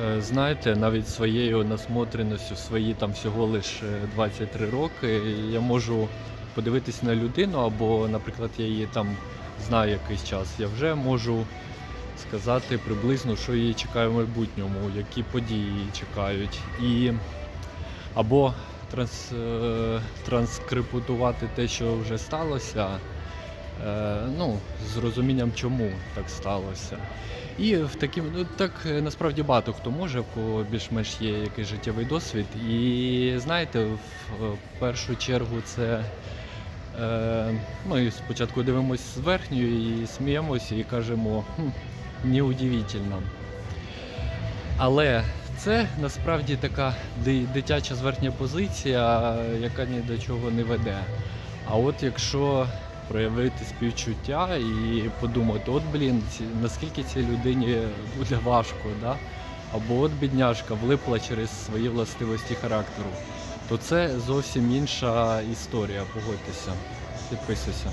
е, знаєте, навіть своєю насмотреністю, свої там всього лише 23 роки, я можу подивитись на людину, або, наприклад, я її там знаю якийсь час, я вже можу сказати приблизно, що її чекає в майбутньому, які події її чекають. І або транс, е, транскрипутувати те, що вже сталося, ну, з розумінням, чому так сталося. І в таким, ну так е, насправді багато хто може, в кого більш-менш є якийсь життєвий досвід. І знаєте, в е, першу чергу це. Е, ну спочатку дивимося з верхньої і сміємося і кажемо, хм, неудивительно. Але це насправді така ди- дитяча зверхня позиція, яка ні до чого не веде. А от якщо проявити співчуття і подумати, от блін, наскільки цій людині буде важко, да? або от бідняжка влипла через свої властивості характеру, то це зовсім інша історія, погодьтеся. Підписуйся.